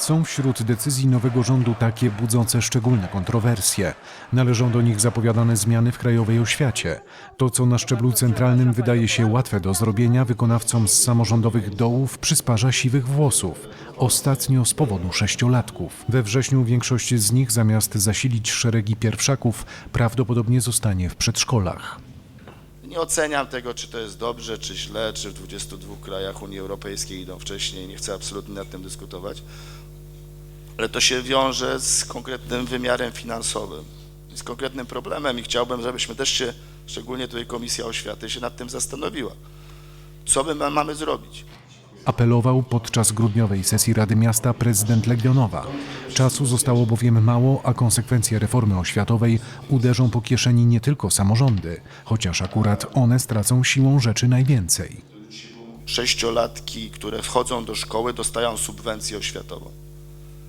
Są wśród decyzji nowego rządu takie budzące szczególne kontrowersje. Należą do nich zapowiadane zmiany w krajowej oświacie. To, co na szczeblu centralnym wydaje się łatwe do zrobienia, wykonawcom z samorządowych dołów przysparza siwych włosów. Ostatnio z powodu sześciolatków. We wrześniu większość z nich zamiast zasilić szeregi pierwszaków prawdopodobnie zostanie w przedszkolach. Nie oceniam tego, czy to jest dobrze, czy źle, czy w 22 krajach Unii Europejskiej idą wcześniej. Nie chcę absolutnie nad tym dyskutować. Ale to się wiąże z konkretnym wymiarem finansowym, z konkretnym problemem i chciałbym, żebyśmy też się, szczególnie tutaj Komisja Oświaty, się nad tym zastanowiła. Co my ma- mamy zrobić? Apelował podczas grudniowej sesji Rady Miasta prezydent Legionowa. Czasu zostało bowiem mało, a konsekwencje reformy oświatowej uderzą po kieszeni nie tylko samorządy, chociaż akurat one stracą siłą rzeczy najwięcej. Sześciolatki, które wchodzą do szkoły, dostają subwencję oświatową.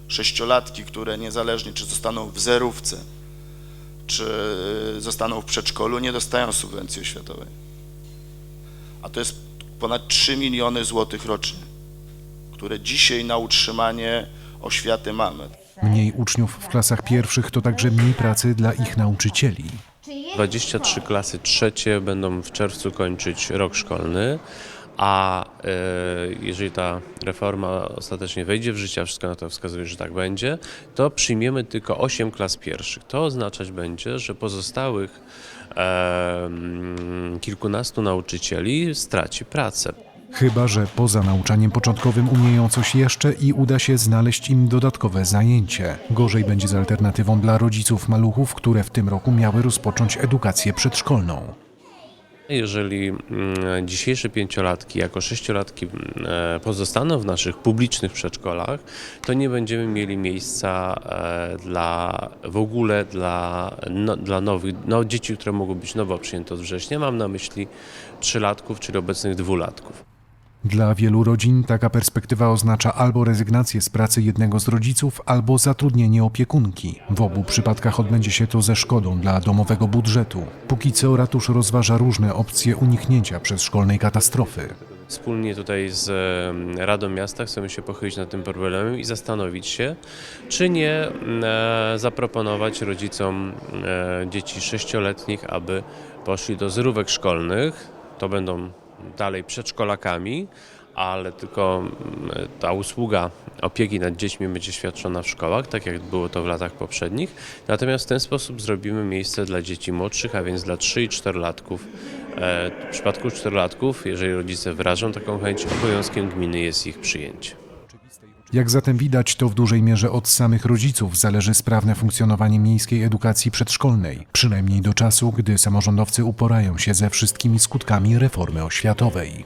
Sześciolatki, które niezależnie czy zostaną w zerówce, czy zostaną w przedszkolu, nie dostają subwencji oświatowej. A to jest ponad 3 miliony złotych rocznie, które dzisiaj na utrzymanie oświaty mamy. Mniej uczniów w klasach pierwszych to także mniej pracy dla ich nauczycieli. 23 klasy trzecie będą w czerwcu kończyć rok szkolny, a e, jeżeli ta reforma ostatecznie wejdzie w życie, a wszystko na to wskazuje, że tak będzie, to przyjmiemy tylko 8 klas pierwszych. To oznaczać będzie, że pozostałych e, kilkunastu nauczycieli straci pracę. Chyba, że poza nauczaniem początkowym umieją coś jeszcze i uda się znaleźć im dodatkowe zajęcie. Gorzej będzie z alternatywą dla rodziców maluchów, które w tym roku miały rozpocząć edukację przedszkolną. Jeżeli mm, dzisiejsze pięciolatki jako sześciolatki mm, e, pozostaną w naszych publicznych przedszkolach, to nie będziemy mieli miejsca e, dla w ogóle dla, no, dla nowych no, dzieci, które mogą być nowo przyjęte od września. Mam na myśli trzylatków, czyli obecnych dwulatków. Dla wielu rodzin taka perspektywa oznacza albo rezygnację z pracy jednego z rodziców, albo zatrudnienie opiekunki. W obu przypadkach odbędzie się to ze szkodą dla domowego budżetu. Póki co ratusz rozważa różne opcje uniknięcia przedszkolnej katastrofy. Wspólnie tutaj z Radą Miasta chcemy się pochylić nad tym problemem i zastanowić się, czy nie e, zaproponować rodzicom e, dzieci sześcioletnich, aby poszli do zrówek szkolnych. To będą dalej przedszkolakami, ale tylko mm, ta usługa opieki nad dziećmi będzie świadczona w szkołach, tak jak było to w latach poprzednich. Natomiast w ten sposób zrobimy miejsce dla dzieci młodszych, a więc dla 3 i 4-latków. E, W przypadku 4-latków, jeżeli rodzice wyrażą taką chęć, obowiązkiem gminy jest ich przyjęcie. Jak zatem widać, to w dużej mierze od samych rodziców zależy sprawne funkcjonowanie miejskiej edukacji przedszkolnej, przynajmniej do czasu, gdy samorządowcy uporają się ze wszystkimi skutkami reformy oświatowej.